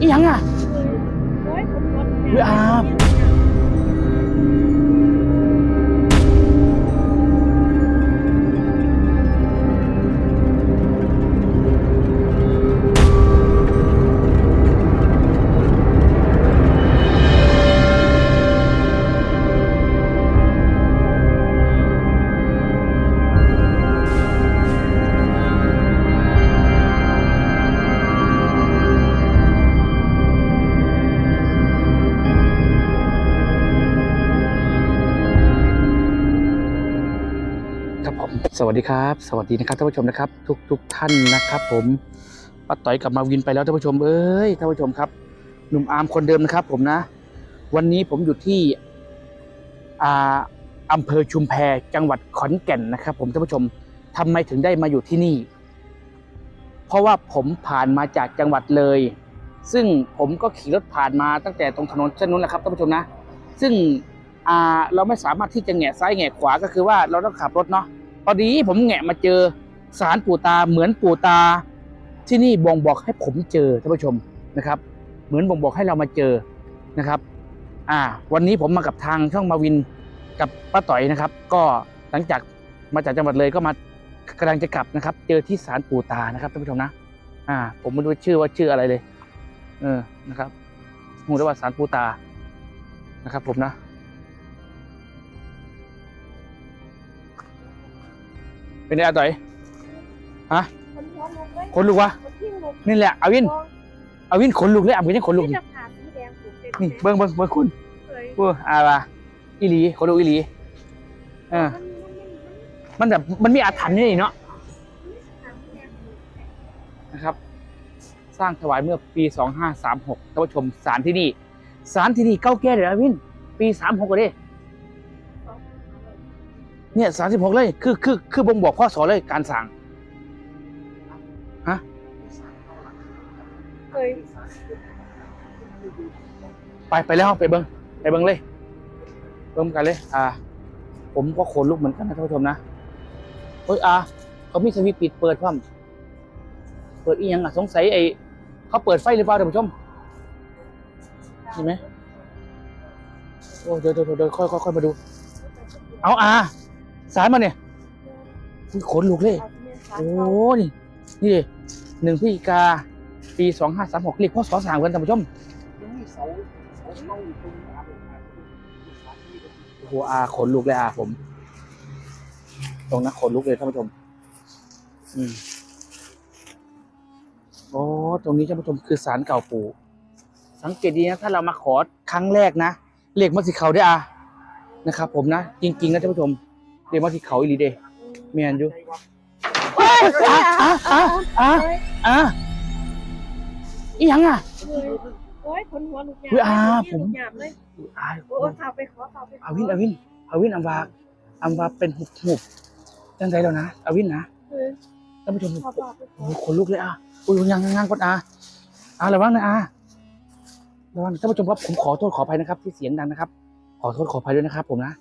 อีหยังอะอุ๊ยอาบครับ สวัสดีครับ สวัสดีนะครับท่านผู้ชมนะครับ ทุกทุกท่านนะครับ ผมป้าต่อยกลับมาวินไปแล้วท่านผู้ชมเอ้ยท่านผู้ชมครับ หนุ่มอาร์มคนเดิมนะครับ ผมนะ วันนี้ผมอยู่ที่อ่าอำเภอชุมแพจังหวัดขอนแก่นนะครับ ผมท่านผู้ชมทำไมถึงได้มาอยู่ที่นี่ เพราะว่าผมผ่านมาจากจังหวัดเลย ซึ่งผมก็ขี่รถผ่านมาตั้งแต่ตรงถนนเส้นนู้นแหละครับท่านผู้ชมนะ ซึ่งอ่าเราไม่สามารถที่จะแหงะซ้ายแหงะขวาก็คือว่าเราต้องขับรถเนาะ พอดีผมแหงะมาเจอสารปู่ตาเหมือนปู่ตา ที่นี่บ่งบอกให้ผมเจอท่านผู้ชมนะครับ เหมือนบ่งบอกให้เรามาเจอนะครับ อ่า วันนี้ผมมากับทางช่องมาวินกับป้าต่อยนะครับ ก็หลังจากมาจากจังหวัดเลยก็มากำลังจะกลับนะครับ เจอที่ศาลปู่ตานะครับท่านผู้ชมนะ อ่า ผมไม่รู้ชื่อว่าชื่ออะไรเลย เออนะครับหูได้ว่าศาลปู่ตานะครับ ผมนะ เป็นไงอาต่อยขนลุกวะนี่แหละอาวินอาวินขนลุกเลยอะมันยังขนลุกนี่นี่จะผ่าสีแดงผูกเต็มนี่เบิ้งเบิ้งเบิ้งคุณเลยเอออาว่าอีหลีขนลุกอีหลีเออมันแบบมันมีอาถรรพ์นี่เนาะนะครับ สร้างถวายเมื่อปี 2536ท่านผู้ชมศาลที่นี่ศาลที่นี่เก้าแก่เลยอาวิน ปี 36ก็ได้ เนี่ย36เลยคือคือคือบ่งบอกข้อสอเลยการสั่งเคยไปไปแล้วไปเบิ้งไปเบิ้งเลยเบิ้งกันเลย อ่า ผมก็ขนลุกเหมือนกันนะท่านผู้ชมนะเฮ้ยอาเขามีสวิตช์ปิดเปิดพร้อมเปิดอีหยังอะสงสัยไอ้เขาเปิดไฟหรือเปล่าท่านผู้ชมเห็นไหมโอ้เดี๋ยวเดี๋ยวเดี๋ยวค่อยค่อยค่อยมาดู เอาอา สายมาเนี่ยอุ๊ยขนลุกเลยเอาเมียสารโอ้เขานี่ นี่ดิหนึ่งพฤศจิกา ปีสองห้าสามหกเรียกพ่อสอสามกันท่านผู้ชมโอ้โหอาขนลุกเลยอาผม ตรงนั้นขนลุกเลยท่านผู้ชม อืมโอ้ตรงนี้ท่านผู้ชมคือศาลเก่าปู่ สังเกตดีนะถ้าเรามาขอครั้งแรกนะเรียกมาสิเขาได้อานะครับ ผมนะจริง ๆ นะท่านผู้ชม เรียกมาสิเขาอีหลีเดเมียนอยู่อะอะอะอะอะอีหยังอะ โอ้ยคนหัวลูกหยาบอุ๊ยอาผมลูกหยาบเลยอาโอ้ยข่าวไปขอข่าวไปขออาวินอาวินอาวินอัมวาอัมวาเป็นหุบหุบจังใจแล้วนะอาวินนะเออท่านผู้ชมขอบอกไปขอโอ้โหขนลุกเลยอะอุ้ยยังยังยังก่อนอะอะระวังนะอะระวังท่านผู้ชมครับผมขอโทษขออภัยนะครับ ที่เสียงดังนะครับ ขอโทษขออภัยด้วยนะครับ ผมนะ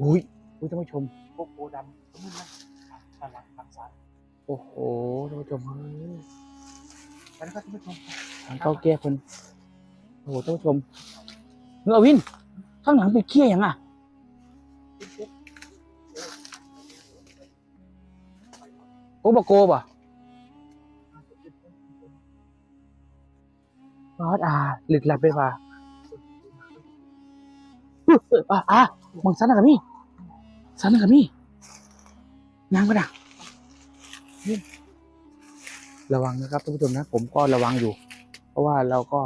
อุ้ยอุ้ยท่านผู้ชมพวกโบดำก็ไม่นะตลาดบางสารโอ้โหท่านผู้ชมเฮ้ยไปนะครับท่านผู้ชมทางเก้าแก้คนโอ้โหท่านผู้ชมเฮ้ยอาวินข้างหลังเป็นเขี้ยยังอะโอ้บโกบ่ะรอดอ่าหลึกหลับไปว่า อุ๊ยเอ้ยอะอะมังสันนะกับมี่สันนะกับมี่ยางก็ดักนี่ระวังนะครับท่านผู้ชมนะ ผมก็ระวังอยู่ เพราะว่าเราก็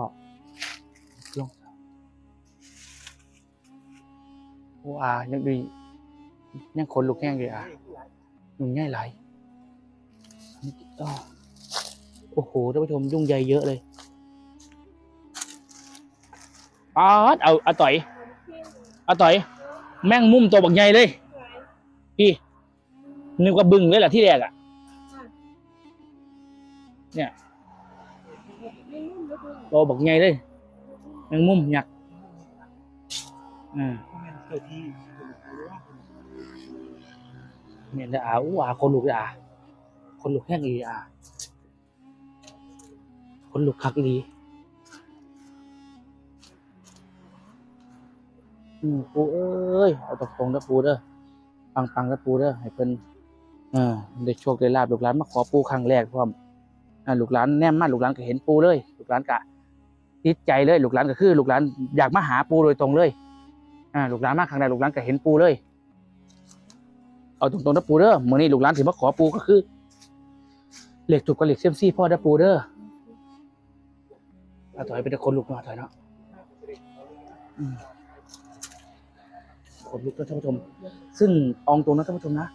ลงโอ้อายังดียังขนลุกแห้งเลยอะยุ่งง่ายหลายโอ้โหท่านผู้ชมยุ่งใยเยอะเลยป๊าดเอาเอาต่อย อาต่อย แม่งมุมตัวบักใหญ่เลย พี่นึกว่าบึงเลยแหละที่แรกอะไม่นุ่ยตัวบักใหญ่เลย แม่งมุมหยักอ่าเกิดที่ยอาอู้อาคนลุกยอาคนลุกแห้งอีอาคนลุกคักอี อืมปูเอ้ย เอาตรงๆนะปูเด้อ ปังปังๆนะปูเด้อ ให้เพิ่นเออได้โชคได้ลาบลูกหลานมาขอปูครั้งแรกพร้อมอ่าลูกหลานแนมมากลูกหลานก็เห็นปูเลย ลูกหลานกะติดใจเลยลูกหลานก็คือ ลูกหลานอยากมาหาปูโดยตรงเลย อ่า ลูกหลานมาครั้งแรกลูกหลานก็เห็นปูเลย เอาตรงๆนะปูเด้อมื่อนี้ลูกหลานถือมาขอปูก็คือเหล็กถูกกับเหล็กเซียมซี่พ่อได้ปูเด้อเอาถอยไปแต่คนลุกมาถอยเนาะอืม นลุกนะท่านผู้ชม ซึ่งเอองตรงนะท่านผู้ชมนะ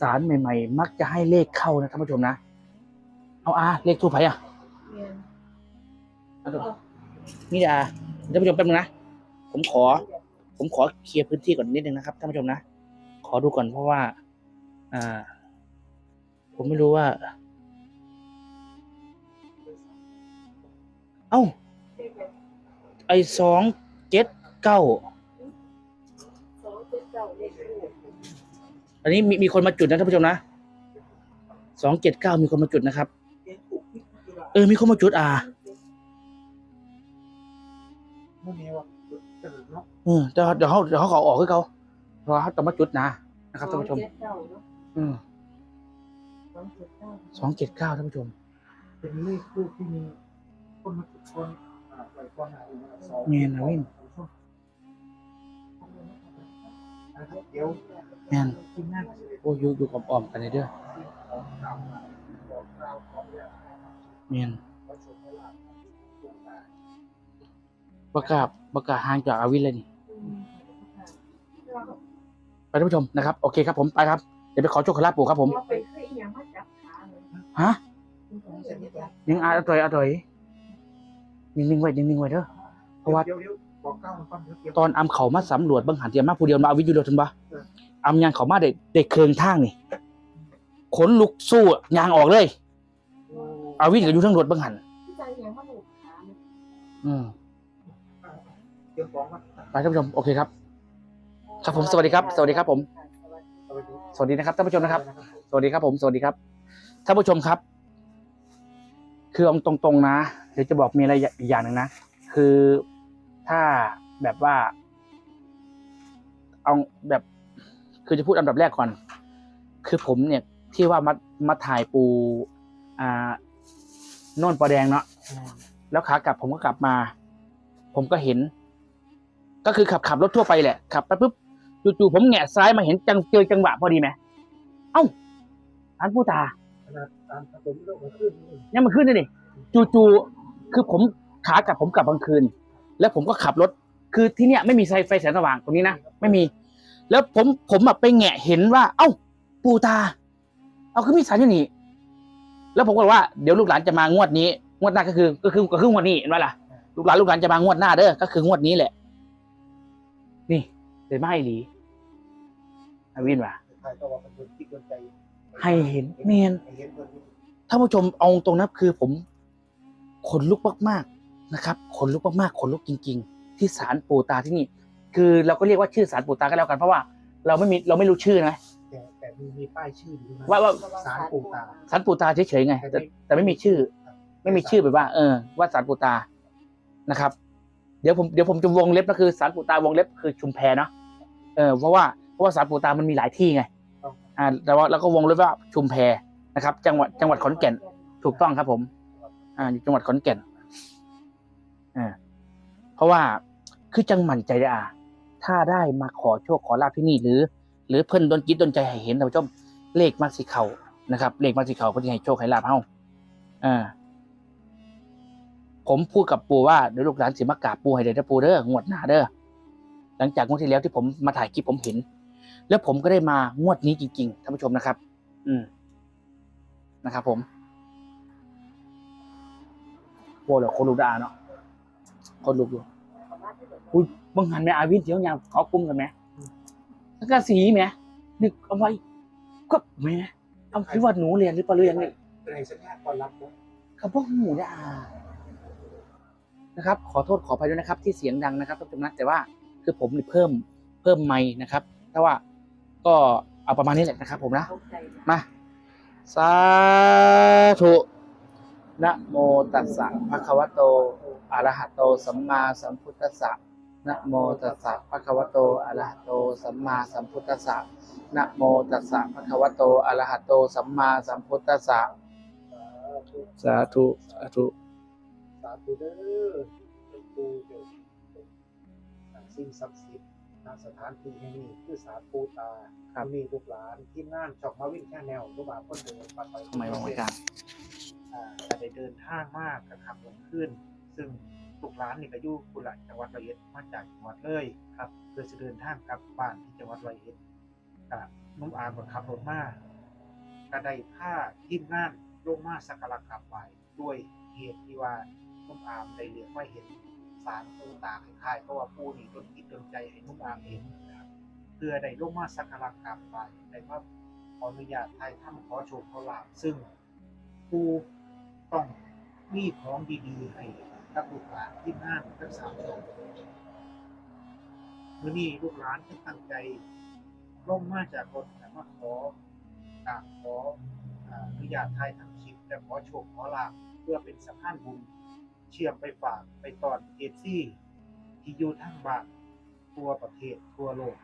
สารใหม่ ๆ มักจะให้เลขเข้านะท่านผู้ชมนะ เอาอาเลขทูปไผ่อะเมียนเอาตัวนี่อาท่านผู้ชมแป๊บนึงนะผมขอ ผมขอเคลียร์พื้นที่ก่อนนิดนึงนะครับท่านผู้ชมนะขอดูก่อนเพราะว่า อ่า ผมไม่รู้ว่า เอ้าไอสองเจ็ดเก้า อันนี้มีมีคนมาจุดนะท่านผู้ชมนะสองเจ็ดเก้ามีคนมาจุดนะครับ เออ มีคนมาจุดอ่าเมื่อนี้ว่าจะหรือเนาะเออเดี๋ยวเดี๋ยวเขาเดี๋ยวเขาขอออกให้เขาเพราะว่าเขาต้องมาจุดนะนะครับท่านผู้ชมสองเจ็ดเก้าเนาะอืมสองเจ็ดเก้าสองเจ็ดเก้าท่านผู้ชม เป็นเลขคู่ที่มีคนมาจุดคนอ่าปล่อยก้อนหาอยู่สองเมียนนะวินนะครับเดี๋ยว แม่นทีมงานจะได้โอ้ยอยู่อยู่กับออมกันเลยเด้อของกล่าวมาบอกกล่าวของเนี่ยเมียนประสบการณ์ตรงมาประกาศประกาศห่างจากอาวินเลยนี่อืมไปท่านผู้ชมนะครับ โอเคครับผมไปครับ เดี๋ยวไปขอโชคขอลาบปู่ครับผมว่าไปเคยอีหยังมาจับขาเลยฮะคุณสองเจ็ดเก้านิ่งอาอร่อยอร่อยนิ่งๆไว้นิ่งๆไว้เด้อเพราะว่าเดี๋ยวเดี๋ยวบอกกล่าวมันก่อนเดี๋ยวเตรียมตอนอำเขามาสำรวจเบางหันเตรียมมาผู้เดียวมาอาวินอยู่เดียวถึงปะ อำยางเขามาเด็กเด็กเคืองทางนี่ขนลุกสู้อะยางออกเลยโอ้อาวินก็อยู่ทั้งรถบางหันที่ใจอีหยังมาหนุกขาเนี่ยอืมเรียมของมาไปท่านผู้ชมโอเคครับ ครับผมสวัสดีครับ สวัสดีครับผม สวัสดีนะครับท่านผู้ชมนะครับ สวัสดีครับผมสวัสดีครับท่านผู้ชมครับ คือเอาตรงๆนะเดี๋ยวจะบอกมีอะไรอีกอย่างหนึ่งนะคือถ้าแบบว่า เอาแบบ คือจะพูดอันดับแรกก่อน คือผมเนี่ยที่ว่ามามาถ่ายปูอ่าโน่นปลาแดงเนาะแล้วขากลับผมก็กลับมา ผมก็เห็น ก็คือขับขับรถทั่วไปแหละขับไปปุ๊บจู่ๆผมแหงะซ้ายมาเห็นจังเจอจังหวะพอดีไหมเอ้าอันผู้ตาขนาดตามถนนโลกมันขึ้นนี่นเลยนี่จู่ๆคือผมขากลับผมกลับกลางคืน แล้วผมก็ขับรถ คือที่เนี้ยไม่มีไฟไฟแสงสว่างตรงนี้นะไม่มี แล้วผมผมแบบไปแหงะเห็นว่า เอ้า ปูตา เอาคือมีสารอยู่นี่ แล้วผมก็บอกว่าเดี๋ยวลูกหลานจะมางวดนี้ งวดหน้าก็คือ ก็คือก็คืองวดนี้เห็นไหมล่ะ ลูกหลานลูกหลานจะมางวดหน้าเด้อ ก็คืองวดนี้แหละ นี่เลยไม่หลีอาวินว่าถ่ายตัวว่ามันเป็นที่โดนใจให้เห็นเมนให้เห็นคนนี้ท่านผู้ชมเอาตรงนะคือผมขนลุกมากๆนะครับขนลุกมากๆขนลุกจริง ๆ ที่ศาลปู่ตาที่นี่ คือเราก็เรียกว่าชื่อศาลปู่ตาก็แล้วกันเพราะว่าเราไม่มีเราไม่รู้ชื่อนะ แต่แต่มีมีป้ายชื่ออยู่นะว่าว่า สารปู่ตาศาลปู่ตาเฉยๆไงแต่แต่ไม่มีชื่อ ไม่มีชื่อแบบว่า เออ ว่าศาลปู่ตานะครับ เดี๋ยวผมเดี๋ยวผมจะวงเล็บก็คือศาลปู่ตาวงเล็บคือชุมแพเนาะเออเพราะว่าเพราะว่าศาลปู่ตามันมีหลายที่ไงอ่าแต่ว่าแล้วก็วงเล็บว่าชุมแพนะครับ จังหวัดจังหวัดขอนแก่นถูกต้องครับผม อ่าอยู่จังหวัดขอนแก่นอ่าเพราะว่าคือจังหมั่นใจได้อ่า ถ้าได้มาขอโชคขอลาภที่นี่หรือ หรือเพิ่อนดนจิตดนใจให้เห็นท่านผู้ชมเลขมักสิเขานะครับเลขมักสิเขาเพื่อที่ให้โชคให้ลาภเฮาอ่าผมพูดกับปู่ว่าเดี๋ยวลูกหลานสิมากราบปู่ให้ได้เด้อปู่เด้องวดหนาเด้อหลังจากงวดที่แล้วที่ผมมาถ่ายคลิปผมเห็น แล้วผมก็ได้มางวดนี้จริงๆท่านผู้ชมนะครับ อืมนะครับ ผมโอ้เหรอคนลุกดาเนาะคนลุกอยู่ อุ้ยมึงหันไหมอาวินเสียวยังเขากลุ้มกันไหมแล้วก็สีไหมนึกเอาไว้ก็แหมเอาคิดว่าหนูเรียนหรือเปล่าหรือยังไงเป็นสัญญาก่อนรับนะเขาบอกหมูดานะครับ ขอโทษขออภัยด้วยนะครับ ที่เสียงดังนะครับท่านผู้ชมนะแต่ว่าคือผมเพิ่มเพิ่มไมค์นะครับถ้าว่าก็เอาประมาณนี้แหละนะครับ ผมนะมาสาธุนะโมตัสสะภะคะวะโตอะระหะโตสัมมาสัมพุทธัสสะ นะโมตัสสะภะคะวะโตอะระหะโต สัมมาสัมพุทธัสสะนะโมตัสสะภะคะวะโตอะระหะโต สัมมาสัมพุทธัสสะสาธุสาธุสาธุเด้อเป็นปูเดียวสิ่งศักดิ์สิทธิ์ณสถานที่แห่งนี้คือสาลปูตาครับมีลูกหลานทีมงานชอกมาวิ่งแค่แนวลูกหลานคนเดินปัดไปทำไมวางไว้กลางอ่าแต่ได้เดินทางมากกระขับลงขึ้น ซึ่ง ลูกหลานนี่ก็อยู่กุหลาบจังหวัดร้อยเอ็ดมาจากจังหวัดเลยครับเพื่อจะเดินทางกลับบ้านที่จังหวัดร้อยเอ็ดกับนุ่มอามก็ขับรถมาก็ได้ผ้าทีมงานลงมาสักการะกราบไหว้ด้วยเหตุที่ว่านุ่มอามได้เลี้ยงไว้เห็นสารปูตาคล้ายๆเพราะว่าปูนี่โดนจิตโดนใจให้นุ่มอามเห็นนะครับเพื่อได้ลงมาสักการะกราบไหว้ได้มาขออนุญาตไทยทำขอโชคขอลาบซึ่งปูต้องมีของดีๆให้ กับลูกหลานที่งานทั้งสามคนเมื่อนี้ลูกหลานที่ตั้งใจลงมาจากรถแต่มาขอกราบขออนุญาตไทยทำคลิปและขอโชคขอลาเพื่อเป็นสะพานบุญ เชื่อมไปฝากไปตอนเอซี่ที่อยู่ทั้งบ้านทั่วประเทศทั่วโลก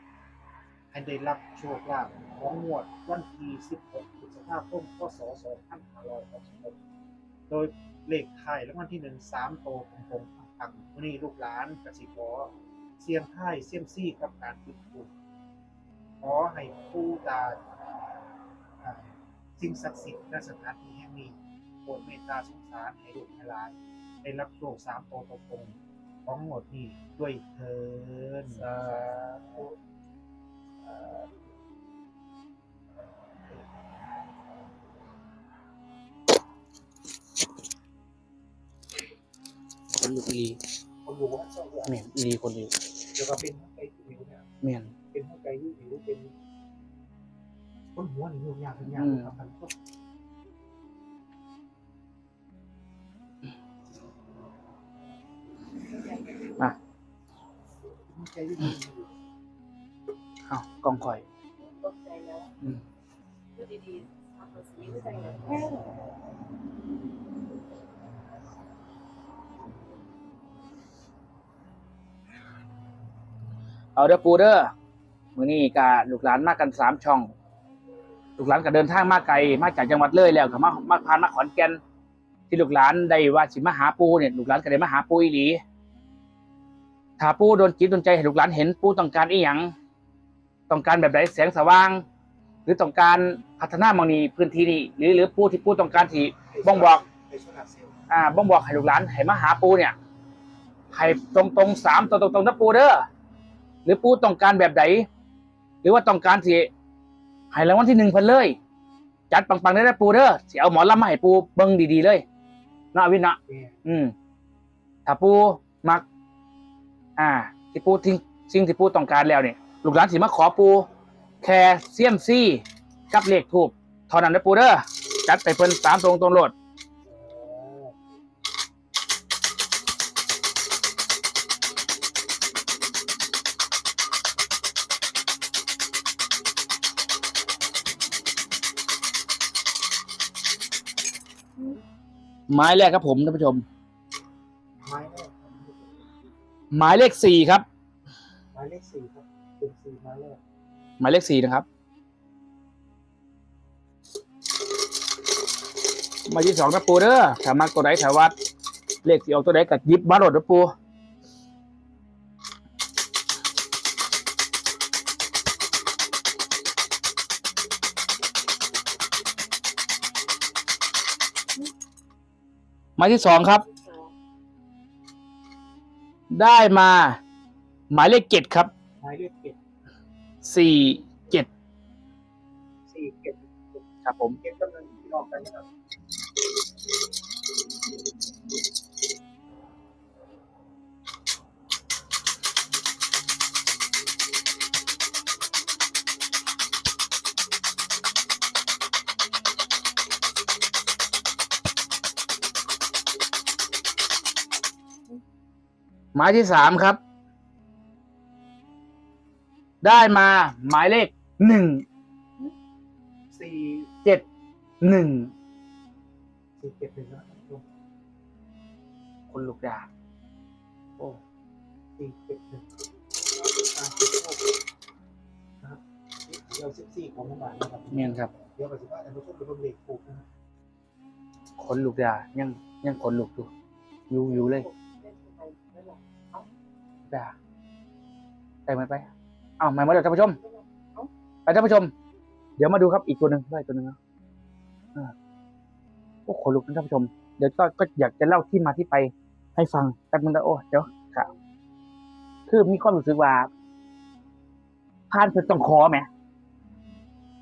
ให้ได้รับโชคลาภของงวดวันที่ 16พฤษภาคมพศ2566โดย เลขไทยรางวัลที่หนึ่งสามโตวตรงๆปังๆวันนี้ลูกหลานกสิขอเสียงไทายเซียมซี่กับการจุดธูปขอให้ผู้ตาอ่สิ่งศักดิ์สิทธิ์ณสถานที่แห่งนี้โปรดเมตตาสงสารให้ลูกให้หลานได้รับโชคสามโตวตรงของหมดนี้ด้วยเถินสาธุ คนลุกอีคนรู้ว่าชอบแบบเมียนอีคนลุกเดี๋ยวก็เป็นหัวใจหิวเนี่ยเมียนเป็นหัวใจหิวหิวเป็นคนหัวนี่ยุ่งยากยุ่งยากอืมครับท่านผู้ชมมาหัวใจยุ่งหิวเอากองคอยตกใจแล้วอืมดูดีๆทำภาษีไม่ใช่แห้ เอาเด้อปูเด้อมือนี้กะลูกหลานมากกันสามช่อง ลูกหลานก็เดินทางมาไกลมาจากจังหวัดเลยแล้วก็มามาผ่านมาขอนแก่นที่ลูกหลานได้ว่าสิมาหาปูเนี่ยลูกหลานก็ได้มาหาปูอีหลีถ้าปูโดนจิตโดนใจให้ลูกหลานเห็นปูต้องการอีหยังต้องการแบบไหนแสงสว่าง หรือต้องการพัฒนาบางนี้พื้นที่นี้หรือหรือปูที่ปูต้องการที่บ่งบอกอ่าบ่งบอกให้ลูกหลานให้มาหาปูเนี่ยให้ตรงตรงสามตรงตรงตรงนะปูเด้อ หรือปูต้องการแบบไหนหรือว่าต้องการที่ให้รางวัลที่หนึ่งเพิ่นเลย จัดปังๆได้นะปูเด้อสิเอาหมอลำมาให้ปูเบิ่งดีๆเลยเนาะอวินเนาะเนี่ยอืมถ้าปูมัก อ่าที่ปูทิ้งสิ่งที่ปูต้องการแล้วเนี่ยลูกหลานสิมาขอปู แค่เซียมซี่กับเลขทูบเท่านั้นนะปูเด้อจัดไปเพิ่นสามตรงตรงโลด หมายแรกครับผมท่านผู้ชม ไม้แรกหมายเลขสี่ครับไม้เลขสี่ครับเป็นสี่ไม้แรกหมายเลขสี่นะครับหมายที่สองนะปูเด้อถ้ามักตัวไหนถ้าวัด เลขที่ออกตัวไหนกัดยิบมาโหลดนะปู หมายที่สองครับสองได้มา หมายเลขเจ็ดครับไม้เลขเจ็ดสี่เจ็ดสี่เจ็ดครับผมเจ็ดกำลังที่ออกกันนะครับ หมายที่สามครับ ได้มาหมายเลขหนึ่งหสี่เจ็ดหนึ่งสี่เจ็ดหนึ่งนะครับท่านผู้ชมคนลุกดาโอ้สี่เจ็ดหนึ่งอ่าสิบหกนะครับเดี๋ยวสิบสี่ของเมื่อวานนะครับเมียนครับเดี๋ยวกับสิบห้าท่านผู้ชมเป็นเลขถูกนะครับคนลุกดายังยังคนลุกอยู่อยู่อยู่เลย ด่าไปไหมไปเอาไหมมาเดี๋ยวท่านผู้ชมไปท่านผู้ชม เดี๋ยวมาดูครับอีกตัวหนึ่งด้ตัวหนึ่งนะโอ้ขนลุกนะท่านผู้ชม เดี๋ยวก็ก็อยากจะเล่าที่มาที่ไป ให้ฟังแป๊บนึงนะโอ้เดี๋ยวครับคือมีความรู้สึกว่าทานเป็นต้องขอไหม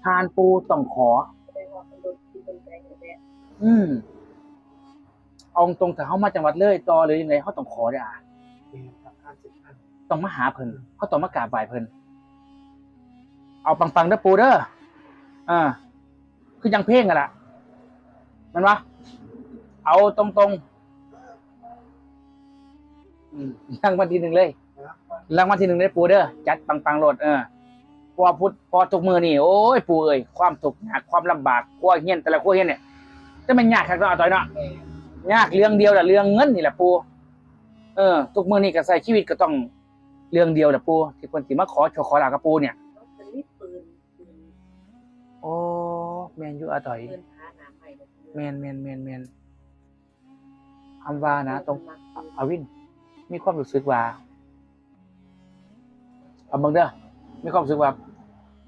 ทานปูต้องขอ อืมเอาตรงแต่เขามาจังหวัดเลยต่อเลยยังไงเขาต้องขอได้อะ ต้องมาหาเพิ่นเขาต้องมากราบไหว้เพิ่นเอาปังๆเด้อปูเด้ออ่าคือยังเพ่งกันละมันวะเอาตรงๆอืมรางวัลที่หนึ่งเลยรางวัลที่หนึ่งเลยปูเด้อจัดปังๆโหลดเออพอพุทธพอทุกมือนี่โอ้ยปูเอ้ยความทุกข์ยากความลำบากขั้วเฮียนแต่ละขั้วเฮียนเนี่ยจะมันยากครับเนาะอาต่อยเนาะยากเรื่องเดียวแหละเรื่องเงินนี่แหละปูเออ ทุกมือนี่ก็ใส่ชีวิตก็ต้อง เรื่องเดียวแหละปูที่คนที่มาขอโชว์ขอลากับปูเนี่ยเป็นมีดปืนปืนโอ้แมนยูอาต่อยปืนพาหนาใหม่แมนแมนแมนแมนคำว่านะตรงอาวิน มีความรู้สึกว่าเอาเบิ่งเด้อมีความรู้สึกว่า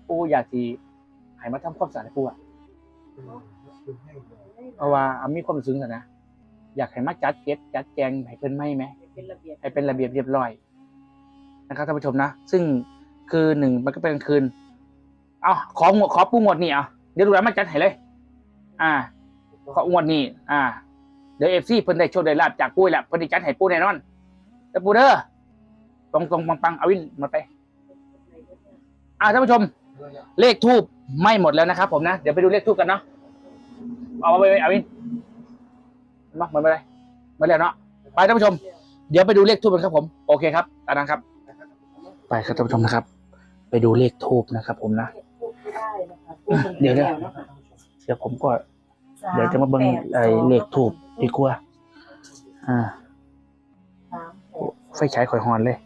ปูอยากที่ให้มาทำความสะอาดให้ปูอะอืมคือให้เพราะว่าอามีความรู้สึกกันนะอยากให้มาจัดเก็บจัดแจงให้เพิ่นไม่ไหม เป็นระเบียบให้เป็นระเบียบเรียบร้อย นะครับท่านผู้ชมนะ ซึ่งคือหนึ่งมันก็เป็นคืน เอาขอหมดขอปูหมดนี่เอาเดี๋ยวดูแลมาจัดให้เลย อ่า ขอหมดนี่อ่า เดี๋ยวเอฟซีเพิ่นได้โชคได้ลาบจากปูแหละเพิ่นได้จัดให้ปูแน่นอนแต่ปูเด้อตรงตรงปังปังเอาวินหมาไปอ่าท่านผู้ชม เลขทูบไม่หมดแล้วนะครับผมนะ เดี๋ยวไปดูเลขทูบกันเนาะเอามาไปเอาวินมาเหมือนไปเลยมาแล้วเนาะไปท่านผู้ชม เดี๋ยวไปดูเลขทูบกันครับผม โอเคครับตามนั้นครับ ไปครับท่านผู้ชมนะครับ ไปดูเลขทูบนะครับผมนะได้นะคะเดี๋ยวเดี๋ยวเดี๋ยวผมก็ เดี๋ยวจะมาเบิ่งไอ้เลขทูบดีกว่า อ่าสามแปดไฟฉายข่อยฮอนเลย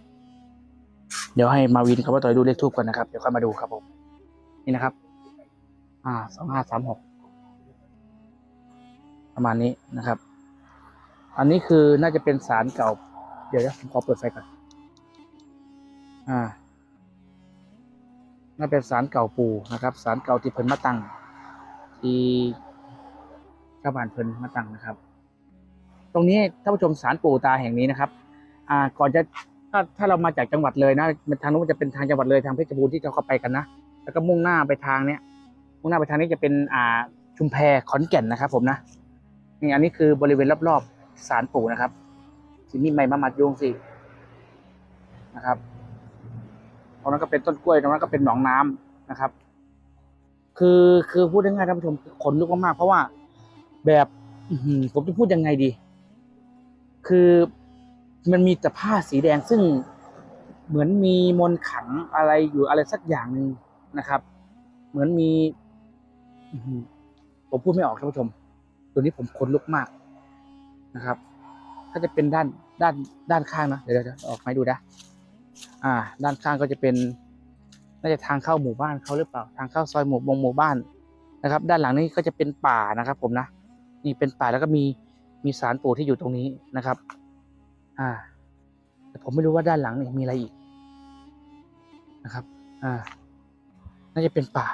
เดี๋ยวให้มาวินครับว่าต่อยดูเลขทูบก่อนนะครับ เดี๋ยวค่อยมาดูครับผม นี่นะครับ อ่าสองห้าสามหกประมาณนี้นะครับ อันนี้คือน่าจะเป็นสารเก่า เดี๋ยวนะผมขอเปิดไฟก่อน อ่าน่าเป็นสารเก่าปูนะครับ สารเก่าที่เพิ่นมาตั้ง ที่ชาวบ้านเพิ่นมาตั้งนะครับ ตรงนี้ท่านผู้ชมสารปู่ตาแห่งนี้นะครับ อ่า ก่อนจะถ้าถ้าเรามาจากจังหวัดเลยนะทางนู้นจะเป็นทางจังหวัดเลยทางเพชรบูรณ์ที่เราเข้าไปกันนะแล้วก็มุ่งหน้าไปทางเนี้ยมุ่งหน้าไปทางนี้จะเป็นอ่าชุมแพขอนแก่นนะครับ ผมนะนี่อันนี้คือบริเวณรอบๆสารปู่นะครับสิมีไม้มามัดโยงสินะครับ ตรงนั้นก็เป็นต้นกล้วยตรงนั้นก็เป็นหนองน้ำนะครับ คือคือพูดง่ายๆท่านผู้ชมขนลุกมากๆเพราะว่าแบบผมจะพูดยังไงดี คือมันมีแต่ผ้าสีแดงซึ่งเหมือนมีมนขังอะไรอยู่อะไรสักอย่างหนึ่งนะครับ เหมือนมีผมพูดไม่ออกท่านผู้ชม ตัวนี้ผมขนลุกมากนะครับ ถ้าจะเป็นด้านด้านด้านข้างนะเดี๋ยวเดี๋ยวออกมาให้ดูนะ อ่า ด้านข้างก็จะเป็นน่าจะทางเข้าหมู่บ้านเขาหรือเปล่า ทางเข้าซอยหมู่บงหมู่บ้านนะครับ ด้านหลังนี้ก็จะเป็นป่านะครับ ผมนะนี่เป็นป่าแล้วก็มีมีสารปู่ที่อยู่ตรงนี้นะครับ อ่า แต่ผมไม่รู้ว่าด้านหลังนี่มีอะไรอีกนะครับ อ่า น่าจะเป็นป่า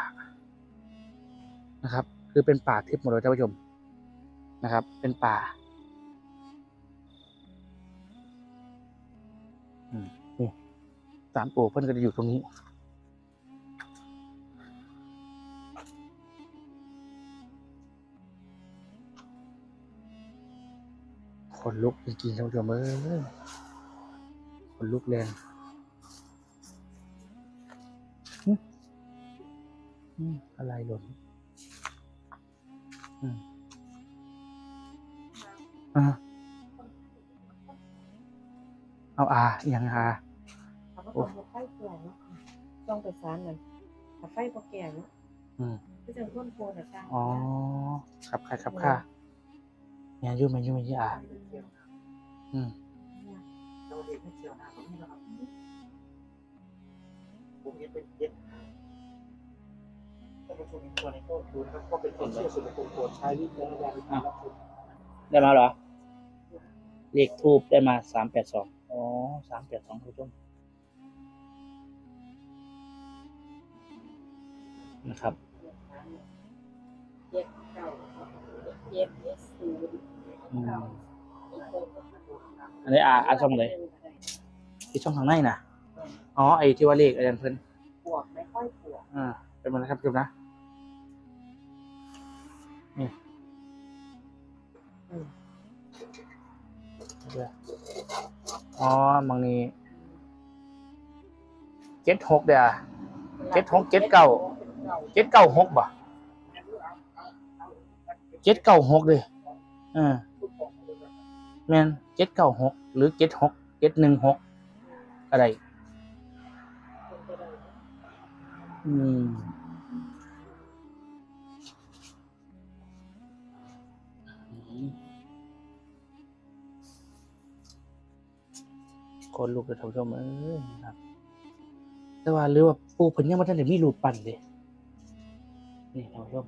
นะครับ คือเป็นป่าทึบหมดเลยท่านผู้ชมนะครับ เป็นป่า สารปู่เพิ่นก็จะอยู่ตรงนี้ คนลุกจริงๆท่านผู้ชมเอ้ยคนลุกแรงอะไรหล่นอ่าเอาอาอย่างอา เขาก็ต้องไฟแก่เนาะต้องไปสารนั่นถ้าไฟพอแก่เนาะอืมก็จะต้นโพแต่กลางอ๋อครับค่ะครับค่ะแม่นอยู่แม่นอยู่แม่นอยู่อะอืมเราเด็กไม่เชียวนะผมนี่นะครับผมเห็นเป็นเย็ดท่านผู้ชมตัวนี้ก็ดูนะครับก็เป็นความเชื่อส่วนบุคคลโปรดใช้วิจารณญาณในการรับชมได้มาเหรอเลขทูบได้มาสามแปดสองอ๋อสามแปดสองคุณผู้ชม นะครับเจ็ดเก้าเจ็ดเจ็ดศูนย์อืมเก้าอันนี้อ่าอ่านช่องเลยที่ช่องทางในนะอ๋อไอ้ที่ว่าเลขอาจารย์เพิ่นปวดไม่ค่อยปวดอ่าเป็นมันนะครับคุณผู้ชมนะนี่อืมเดี๋ยวอ๋อบางนี้เจ็ดหกเดี๋ยวเจ็ดหกเจ็ดเก้า เจ็ดเก้าหกบ่เจ็ดเก้าหกเลยอ่าแมนเจ็ดเก้าหกหรือเจ็ดหกเจ็ดหนึ่งหกอะไร อืมคนลูกเลยท่านชมเอ้ยครับ แต่ว่าหรือว่าปูเพิ่นยังบ่ทันได้มีรูปปั้นเลย นี่ท่านผู้ชม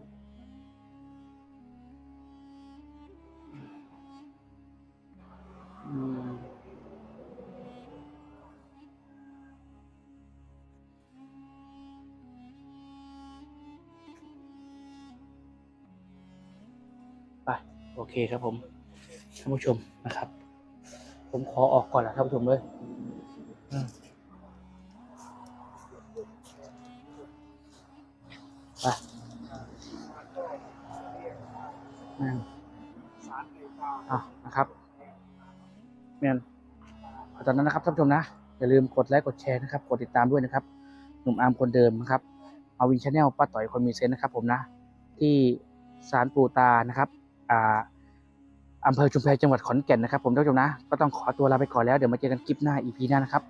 ไปโอเคครับผมท่านผู้ชมนะครับ ผมขอออกก่อนละท่านผู้ชมเลย แม่นอะนะครับแม่นอตอนนั้นนะครับท่านผู้ชมนะ อย่าลืมกดไลค์กดแชร์นะครับ กดติดตามด้วยนะครับ หนุ่มอาร์มคนเดิมนะครับ เอาวินชาแนลป้าต่อยคนมีเซนส์นะครับผมนะ ที่ศาลปูตานะครับอ่าอำเภอชุมแพจังหวัดขอนแก่นนะครับผมท่านผู้ชมนะ ก็ต้องขอตัวลาไปก่อนแล้วเดี๋ยวมาเจอกันคลิปหน้า EP หน้านะครับ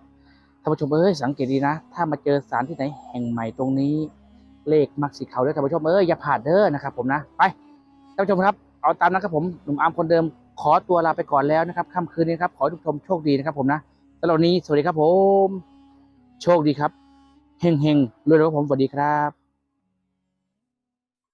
ท่านผู้ชมเอ้ยสังเกตดีนะ ถ้ามาเจอสารที่ไหนแห่งใหม่ตรงนี้ เลขมักสีเขาด้วยท่านผู้ชมเอ้ยอย่าผ่านเด้อนะครับผมนะไป ท่านผู้ชมครับเอาตามนั้นครับผมหนุ่มอาร์มคนเดิมขอตัวลาไปก่อนแล้วนะครับค่ำคืนนี้ครับขอทุกท่านโชคดีนะครับผมนะสำหรับวันนี้สวัสดีครับผม โชคดีครับเฮงเฮงรวยๆครับผมสวัสดีครับ